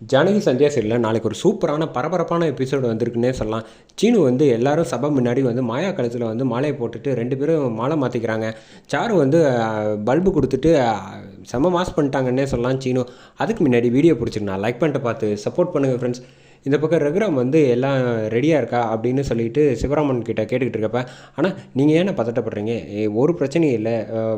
ஜானகி சந்தியா சீரியலில் நாளைக்கு ஒரு சூப்பரான பரபரப்பான எபிசோடு வந்திருக்குன்னே சொல்லலாம். சீனு வந்து எல்லாரும் சபை முன்னாடி வந்து மாயா கழுத்தில் வந்து மாலையை போட்டுட்டு ரெண்டு பேரும் மாலை மாற்றிக்கிறாங்க சாரு வந்து பல்பு கொடுத்துட்டு செம மாஸ் பண்ணிட்டாங்கன்னே சொல்லலாம் சீனு. அதுக்கு முன்னாடி வீடியோ பிடிச்சிருந்தா லைக் பண்ணிட்டு பார்த்து சப்போர்ட் பண்ணுங்கள் ஃப்ரெண்ட்ஸ் இந்த பக்கம் ரகுராம் வந்து எல்லாம் ரெடியாக இருக்கா அப்படின்னு சொல்லிட்டு சிவராமன் கிட்ட கேட்டுக்கிட்டு இருக்கப்ப ஆனால் நீங்கள் ஏன்னா பதட்டப்படுறீங்க? ஒரு பிரச்சனையும் இல்லை.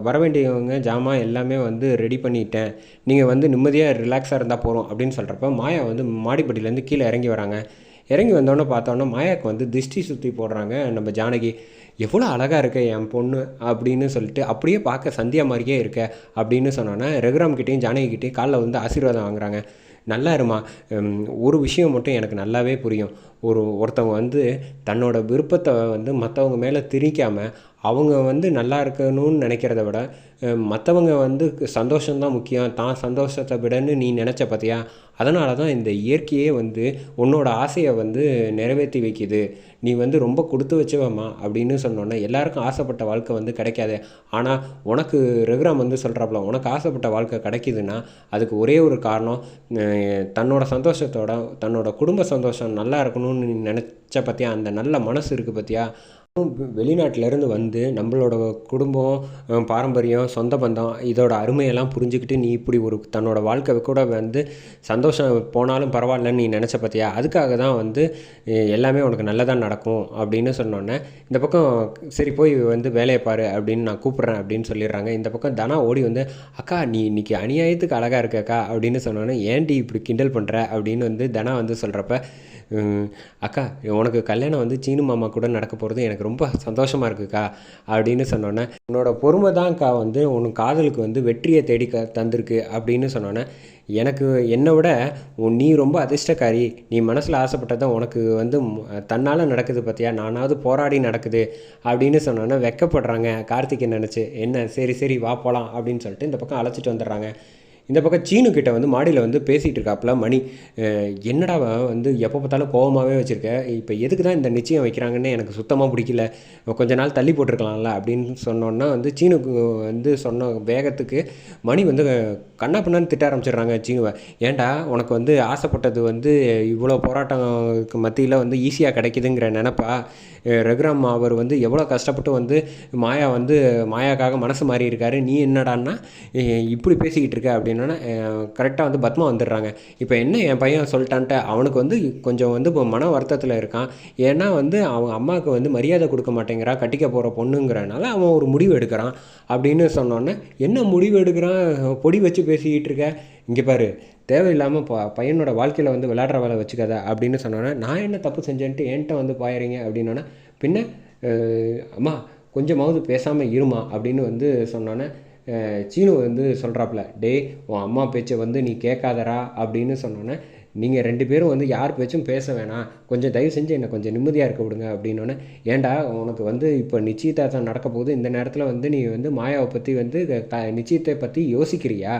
வர வேண்டியவங்க ஜாமான் எல்லாமே வந்து ரெடி பண்ணிட்டேன். நீங்கள் வந்து நிம்மதியாக ரிலாக்ஸாக இருந்தால் போகிறோம் அப்படின்னு சொல்கிறப்ப மாயா வந்து மாடிப்பட்டிலேருந்து கீழே இறங்கி வராங்க. இறங்கி வந்தோடனே பார்த்தோன்னே மாயாவுக்கு வந்து திஷ்டி சுற்றி போடுறாங்க நம்ம ஜானகி. எவ்வளோ அழகாக இருக்க என் பொண்ணு அப்படின்னு சொல்லிட்டு அப்படியே பார்க்க சந்தியா மாதிரியே இருக்க அப்படின்னு சொன்னோன்னா ரகுராம் கிட்டேயும் ஜானகி கிட்டேயும் காலில் வந்து ஆசீர்வாதம் வாங்குறாங்க. நல்லா இருமா. ஒரு விஷயம் மட்டும் எனக்கு நல்லாவே புரியும். ஒரு ஒருத்தவங்க வந்து தன்னோட விருப்பத்தை வந்து மற்றவங்க மேலே திணிக்காமல் அவங்க வந்து நல்லா இருக்கணும்னு நினைக்கிறத விட மற்றவங்க வந்து சந்தோஷம்தான் முக்கியம். தான் சந்தோஷத்தை விடன்னு நீ நினச்ச பார்த்தியா அதனால தான் இந்த இயற்கையே வந்து உன்னோட ஆசையை வந்து நிறைவேற்றி வைக்கிது. நீ வந்து ரொம்ப கொடுத்து வச்சவம்மா அப்படின்னு சொன்னோன்னே எல்லாருக்கும் ஆசைப்பட்ட வாழ்க்கை வந்து கிடைக்காது. ஆனால் உனக்கு ரகுராம் வந்து சொல்கிறாப்புல உனக்கு ஆசைப்பட்ட வாழ்க்கை கிடைக்கிதுன்னா அதுக்கு ஒரே ஒரு காரணம் தன்னோட சந்தோஷத்தோட தன்னோட குடும்ப சந்தோஷம் நல்லா இருக்கணும்னு நீ நினச்ச பார்த்தியா அந்த நல்ல மனசு இருக்குது பார்த்தியா வெளிநாட்டிலேருந்து வந்து நம்மளோட குடும்பம் பாரம்பரியம் சொந்த பந்தம் இதோட அருமையெல்லாம் புரிஞ்சுக்கிட்டு நீ இப்படி ஒரு தன்னோட வாழ்க்கை கூட வந்து சந்தோஷம் போனாலும் பரவாயில்லன்னு நீ நினச்ச பார்த்தியா அதுக்காக தான் வந்து எல்லாமே உனக்கு நல்லதாக நடக்கும் அப்படின்னு சொன்னோன்னே இந்த பக்கம் சரி போய் வந்து வேலையை பாரு அப்படின்னு நான் கூப்பிட்றேன் அப்படின்னு சொல்லிடுறாங்க. இந்த பக்கம் தனா ஓடி வந்து அக்கா நீ இன்னைக்கு அநியாயத்துக்கு அழகாக இருக்கக்கா? அப்படின்னு சொன்னோன்னே ஏன்டி இப்படி கிண்டல் பண்ணுற அப்படின்னு வந்து தனா வந்து சொல்கிறப்ப அக்கா உனக்கு கல்யாணம் வந்து சீனு மாமா கூட நடக்க போகிறது எனக்கு ரொம்ப சந்தோஷமாக இருக்குக்கா அப்படின்னு சொன்னோன்னே உன்னோட பொறுமை தான்க்கா வந்து உன் காதலுக்கு வந்து வெற்றியை தேடி க தந்திருக்கு அப்படின்னு சொன்னோன்னே எனக்கு என்னை விட உன் நீ ரொம்ப அதிர்ஷ்டக்காரி. நீ மனசில் ஆசைப்பட்டதை உனக்கு வந்து தன்னால் நடக்குது பார்த்தியா நானாவது போராடி நடக்குது அப்படின்னு சொன்னோன்னே வெக்கப்படுறாங்க. கார்த்திகை நினச்சி என்ன? சரி சரி வா போகலாம் அப்படின்னு சொல்லிட்டு இந்த பக்கம் அழைச்சிட்டு வந்துடுறாங்க. இந்த பக்கம் சீனு கிட்ட வந்து மாடியில் வந்து பேசிகிட்டு இருக்காப்புல மணி என்னடா வந்து எப்போ பார்த்தாலும் கோபமாகவே வச்சுருக்க? இப்போ எதுக்கு தான் இந்த நிச்சயம் வைக்கிறாங்கன்னு எனக்கு சுத்தமாக பிடிக்கல. கொஞ்ச நாள் தள்ளி போட்டிருக்கலாம்ல அப்படின்னு சொன்னோன்னா வந்து சீனுக்கு வந்து சொன்ன வேகத்துக்கு மணி வந்து கண்ணா பின்னான்னு திட்ட ஆரம்பிச்சிடுறாங்க சீனுவை. ஏன்டா உனக்கு வந்து ஆசைப்பட்டது வந்து இவ்வளோ போராட்டத்துக்கு மத்தியில் வந்து ஈஸியாக கிடைக்குதுங்கிற நினப்பா? ரகுராம் அவர் வந்து எவ்வளோ கஷ்டப்பட்டு வந்து மாயா வந்து மாயாக்காக மனசு மாறி இருக்காரு நீ என்னடான்னா இப்படி பேசிக்கிட்டு இருக்க அப்படின்னு கரெக்டாக வந்து பத்மா வந்துடுறாங்க. இப்போ என்ன என் பையன் சொல்லிட்டான்ட்டு அவனுக்கு வந்து கொஞ்சம் வந்து இப்போ மன வருத்தத்தில் இருக்கான். ஏன்னா வந்து அவன் அம்மாவுக்கு வந்து மரியாதை கொடுக்க மாட்டேங்கிறா கட்டிக்க போகிற பொண்ணுங்கிறனால அவன் ஒரு முடிவு எடுக்கிறான் அப்படின்னு சொன்னோன்னே என்ன முடிவு எடுக்கிறான்? பொடி வச்சு பேசிக்கிட்டு இருக்க. இங்கே பாரு தேவையில்லாமல் ப பையனோட வாழ்க்கையில் வந்து விளையாடுற வேலை வச்சுக்காத அப்படின்னு சொன்னோன்னே நான் என்ன தப்பு செஞ்சேன்ட்டு என்கிட்ட வந்து பாயறீங்க அப்படின்னோன்னே பின்ன அம்மா கொஞ்சமாவது பேசாமல் இருமா அப்படின்னு வந்து சொன்னோன்னே சீனு வந்து சொல்கிறாப்புல டேய் உன் அம்மா பேச்சை வந்து நீ கேட்காதடா அப்படின்னு சொன்னோன்னே நீங்கள் ரெண்டு பேரும் வந்து யார் பேச்சும் பேச வேணாம். கொஞ்சம் தயவு செஞ்சு என்னை கொஞ்சம் நிம்மதியாக இருக்க விடுங்க அப்படின்னோடனே ஏன்டா உனக்கு வந்து இப்போ நிச்சயதார்த்தம் நடக்க போகுது. இந்த நேரத்தில் வந்து நீ வந்து மாயாவை பற்றி வந்து த நிச்சயத்தை பற்றி யோசிக்கிறியா?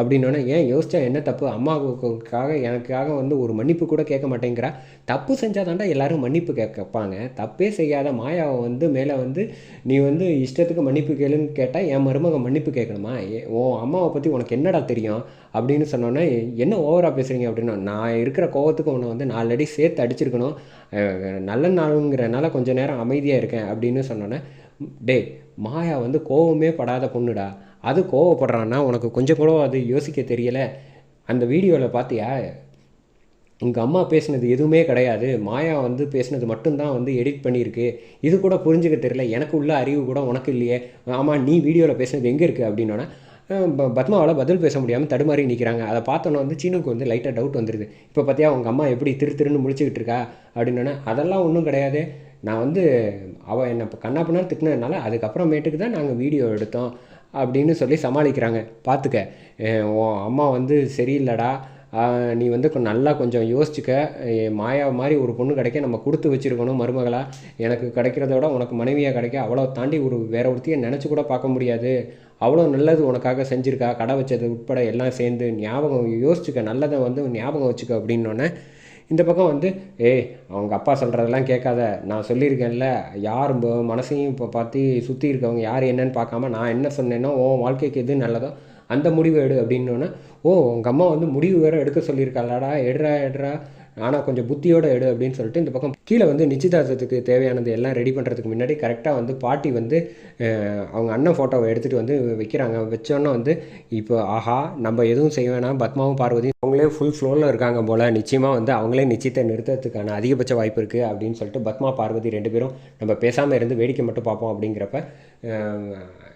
அப்படின்னோடனே ஏன் யோசிச்சா என்ன தப்பு? அம்மாவுக்காக எனக்காக வந்து ஒரு மன்னிப்பு கூட கேட்க மாட்டேங்கிறா. தப்பு செஞ்சால் தாண்டா எல்லாரும் மன்னிப்பு கேட்பாங்க. தப்பே செய்யாத மாயாவை வந்து மேலே வந்து நீ வந்து இஷ்டத்துக்கு மன்னிப்பு கேளுன்னு கேட்டால் என் மருமக மன்னிப்பு கேட்கணுமா? ஓ உன் அம்மாவை பற்றி உனக்கு என்னடா தெரியும்? அப்படின்னு சொன்னோன்னே என்ன ஓவராக பேசுகிறீங்க அப்படின்னா நான் இருக்கிற கோவத்துக்கு உன்னை வந்து நாலு அடி சேர்த்து அடிச்சிருக்கணும். நல்ல நாளுங்கிறனால கொஞ்சம் நேரம் அமைதியாக இருக்கேன். அப்படின்னு சொன்னோன்னே டே மாயா வந்து கோவமே படாத பொண்ணுடா. அது கோவப்படுறான்னா உனக்கு கொஞ்சம் கூட அது யோசிக்க தெரியலை. அந்த வீடியோவில் பார்த்தியா உங்கள் அம்மா பேசினது எதுவுமே கிடையாது. மாயா வந்து பேசினது மட்டும்தான் வந்து எடிட் பண்ணியிருக்கு. இது கூட புரிஞ்சுக்க தெரியல. எனக்கு உள்ள அறிவு கூட உனக்கு இல்லையே. ஆமாம் நீ வீடியோவில் பேசினது எங்கே இருக்குது அப்படின்னோன்னா பத்மாவால் பதில் பேச முடியாமல் தடுமாறி நிற்கிறாங்க அதை பார்த்தோன்னே வந்து சீனுக்கு வந்து லைட்டாக டவுட் வந்துடுது இப்போ பார்த்தியா உங்கள் அம்மா எப்படி திரு திருன்னு முழிச்சுக்கிட்டு இருக்கா அப்படின்னோன்னே அதெல்லாம் ஒன்றும் கிடையாது. நான் வந்து அவள் என்னை இப்போ கண்ணா திட்டினதுனால அதுக்கப்புறமேட்டுக்கு தான் நாங்கள் வீடியோ எடுத்தோம். அப்படின்னு சொல்லி சமாளிக்கிறாங்க. பார்த்துக்க உன் அம்மா வந்து சரியில்லடா. நீ வந்து நல்லா கொஞ்சம் யோசிச்சுக்க. என் மாயா மாதிரி ஒரு பொண்ணு கிடைக்க நம்ம கொடுத்து வச்சுருக்கணும் மருமகளாக எனக்கு கிடைக்கிறத விட உனக்கு மனைவியாக கிடைக்க அவ்வளோ தாண்டி ஒரு வேற ஒருத்தையை நினச்சி கூட பார்க்க முடியாது. அவ்வளோ நல்லது உனக்காக செஞ்சுருக்கா. கடை வச்சது உட்பட எல்லாம் சேர்ந்து ஞாபகம் யோசிச்சுக்க. நல்லதை வந்து ஞாபகம் வச்சுக்க அப்படின்னோடனே இந்த பக்கம் வந்து ஏய் அவங்க அப்பா சொல்கிறதெல்லாம் கேட்காத. நான் சொல்லியிருக்கேன்ல. யார் மனசையும் இப்போ பார்த்து சுற்றி இருக்கவங்க யார் என்னன்னு பார்க்காம நான் என்ன சொன்னேன்னா உன் வாழ்க்கைக்கு எது நல்லதோ அந்த முடிவு எடு. அப்படின்னோடனே ஓ உங்கள் அம்மா வந்து முடிவு வேறு எடுக்க சொல்லியிருக்காளாடா. எடுறா எடுறா. ஆனால் கொஞ்சம் புத்தியோடு எடு அப்படின்னு சொல்லிட்டு இந்த பக்கம் கீழே வந்து நிச்சயதார்த்தத்துக்கு தேவையானது எல்லாம் ரெடி பண்ணுறதுக்கு முன்னாடி கரெக்டாக வந்து பாட்டி வந்து அவங்க அண்ணன் ஃபோட்டோவை எடுத்துகிட்டு வந்து வைக்கிறாங்க. வச்சோன்னே வந்து இப்போ ஆஹா நம்ம எதுவும் செய்ய வேணாம். பத்மாவும் பார்வதியும் அவங்களே ஃபுல் ஃப்ளோரில் இருக்காங்க போல். நிச்சயமாக வந்து அவங்களே நிச்சயத்தை நிறுத்துறதுக்கான அதிகபட்ச வாய்ப்பு இருக்குது அப்படின்னு சொல்லிட்டு பத்மா பார்வதி ரெண்டு பேரும் நம்ம பேசாமல் இருந்து வேடிக்கை மட்டும் பார்ப்போம் அப்படிங்கிறப்ப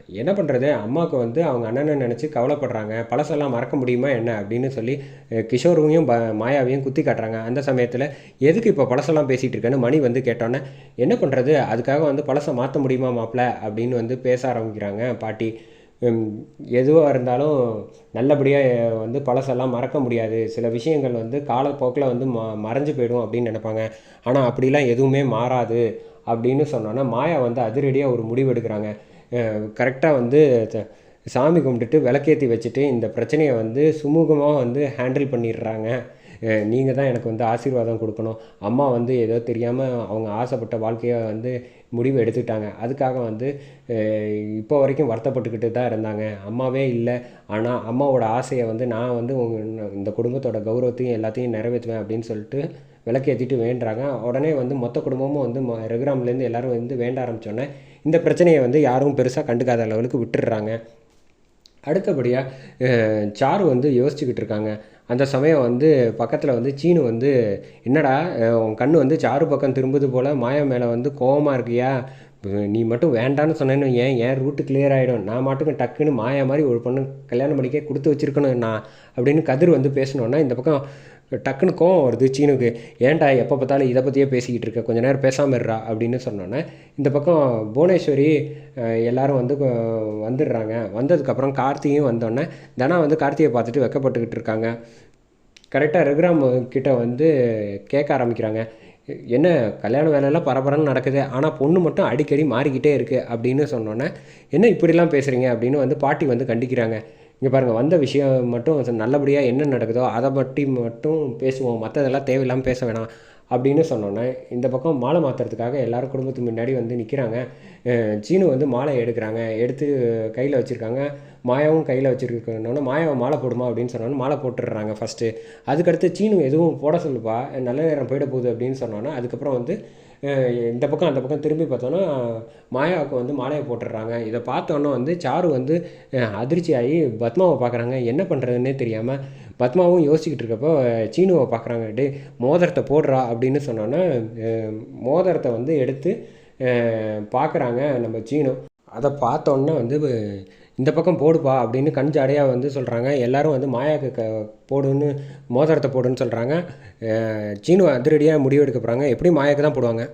என்ன பண்ணுறது அம்மாவுக்கு வந்து அவங்க அண்ணனை நினச்சி கவலைப்படுறாங்க. பழசெல்லாம் மறக்க முடியுமா என்ன? அப்படின்னு சொல்லி கிஷோரையும் ப மாயாவையும் குத்தி காட்டுறாங்க. அந்த சமயத்தில் எதுக்கு இப்போ பழசெல்லாம் பேசிகிட்டு இருக்கேன்னு? மணி வந்து கேட்டோன்னே என்ன பண்ணுறது அதுக்காக வந்து பழசை மாற்ற முடியுமா மாப்பிள்ள அப்படின்னு வந்து பேச ஆரம்பிக்கிறாங்க பாட்டி. எதுவாக இருந்தாலும் நல்லபடியாக வந்து பழசெல்லாம் மறக்க முடியாது. சில விஷயங்கள் வந்து காலப்போக்கில் வந்து ம மறைஞ்சு போயிடும் அப்படின்னு நினைப்பாங்க. ஆனால் அப்படிலாம் எதுவுமே மாறாது அப்படின்னு சொன்னோன்னா மாயா வந்து அதிரடியாக ஒரு முடிவு எடுக்கிறாங்க. கரெக்டாக வந்து சாமி கும்பிட்டுட்டு விளக்கேற்றி வச்சுட்டு இந்த பிரச்சனையை வந்து சுமூகமாக வந்து ஹேண்டில் பண்ணிடுறாங்க. நீங்கள் தான் எனக்கு வந்து ஆசீர்வாதம் கொடுக்கணும். அம்மா வந்து ஏதோ தெரியாமல் அவங்க ஆசைப்பட்ட வாழ்க்கையை வந்து முடிவு எடுத்துக்கிட்டாங்க. அதுக்காக வந்து இப்போ வரைக்கும் வருத்தப்பட்டுக்கிட்டு தான் இருந்தாங்க. அம்மாவே இல்லை. ஆனால் அம்மாவோட ஆசையை வந்து நான் வந்து உங்கள் இந்த குடும்பத்தோட கௌரவத்தையும் எல்லாத்தையும் நிறைவேற்றுவேன் அப்படின்னு சொல்லிட்டு விளக்கேற்றிட்டு வேண்டுறாங்க. உடனே வந்து மொத்த குடும்பமும் வந்து ரெகுராம்லேருந்து எல்லோரும் வந்து வேண்ட ஆரம்பித்தோடனே இந்த பிரச்சனையை வந்து யாரும் பெருசாக கண்டுக்காத அளவுக்கு விட்டுடுறாங்க. அடுத்தபடியாக சாரு வந்து யோசிச்சுக்கிட்டு இருக்காங்க. அந்த சமயம் வந்து பக்கத்தில் வந்து சீனு வந்து என்னடா உன் கண் வந்து சாரு பக்கம் திரும்புது போல் மாயா மேலே வந்து கோபமாக இருக்கியா? நீ மட்டும் வேண்டான்னு சொன்னேன்னு ஏன் ஏன் ரூட்டு கிளியர் ஆகிடும் நான் மட்டும் டக்குன்னு மாயா மாதிரி ஒரு பொண்ணு கல்யாணம் பண்ணிக்க கொடுத்து வச்சுருக்கணும் நான் அப்படின்னு கதிர் வந்து பேசணுன்னா இந்த பக்கம் டக்குன்னு கோவம் வருது சீனுக்கு ஏன்டா எப்போ பார்த்தாலும் இதை பற்றியே பேசிக்கிட்டு இருக்க? கொஞ்சம் நேரம் பேசாமல் இருறா அப்படின்னு சொன்னோன்னே இந்த பக்கம் புவனேஸ்வரி எல்லோரும் வந்து வந்துடுறாங்க. வந்ததுக்கப்புறம் கார்த்தியும் வந்தோடனே தனா வந்து கார்த்தியை பார்த்துட்டு வெக்கப்பட்டுக்கிட்டு இருக்காங்க. கரெக்டாக ரகுராம் கிட்ட வந்து கேட்க ஆரம்பிக்கிறாங்க. என்ன கல்யாண வேலையெல்லாம் பரபரன்னு நடக்குது ஆனால் பொண்ணு மட்டும் அடிக்கடி மாறிக்கிட்டே இருக்குது அப்படின்னு சொன்னோன்னே என்ன இப்படிலாம் பேசுகிறீங்க அப்படின்னு வந்து பாட்டி வந்து கண்டிக்கிறாங்க. இங்கே பாருங்கள் வந்த விஷயம் மட்டும் நல்லபடியாக என்ன நடக்குதோ அதை பற்றி மட்டும் பேசுவோம். மற்றதெல்லாம் தேவையில்லாமல் பேச வேணாம் அப்படின்னு சொன்னோன்னே இந்த பக்கம் மாலை மாற்றுறதுக்காக எல்லோரும் குடும்பத்துக்கு முன்னாடி வந்து நிற்கிறாங்க சீனு வந்து மாலை எடுக்கிறாங்க. எடுத்து கையில் வச்சுருக்காங்க. மாயாவும் கையில் வச்சுருக்கணுன்னே மாயாவை மாலை போடுமா அப்படின்னு சொன்னோன்னே மாலை போட்டுடுறாங்க ஃபஸ்ட்டு அதுக்கடுத்து சீனு எதுவும் போட சொல்லுப்பா நல்ல நேரம் போயிட போகுது அப்படின்னு சொன்னோன்னே அதுக்கப்புறம் வந்து இந்த பக்கம் அந்த பக்கம் திரும்பி பார்த்தோன்னா மாயாவுக்கு வந்து மாலையை போட்டுடுறாங்க. இதை பார்த்தோன்னே வந்து சாரு வந்து அதிர்ச்சி ஆகி பத்மாவை பார்க்குறாங்க. என்ன பண்ணுறதுன்னே தெரியாமல் பத்மாவும் யோசிச்சுக்கிட்டு இருக்கப்போ சீனுவை பார்க்குறாங்க. டே மோதிரத்தை போடுறா அப்படின்னு சொன்னோன்னா மோதிரத்தை வந்து எடுத்து பார்க்குறாங்க நம்ம சீனு. அதை பார்த்தோன்னே வந்து இந்த பக்கம் போடுப்பா அப்படின்னு கண் ஜாடையாக வந்து சொல்கிறாங்க எல்லோரும் வந்து மாயாக்கு க போடுன்னு மோதிரத்தை போடுன்னு சொல்கிறாங்க சீனு அதிரடியாக முடிவு எடுக்க போகிறாங்க எப்படி மாயாக்கு தான் போடுவாங்க.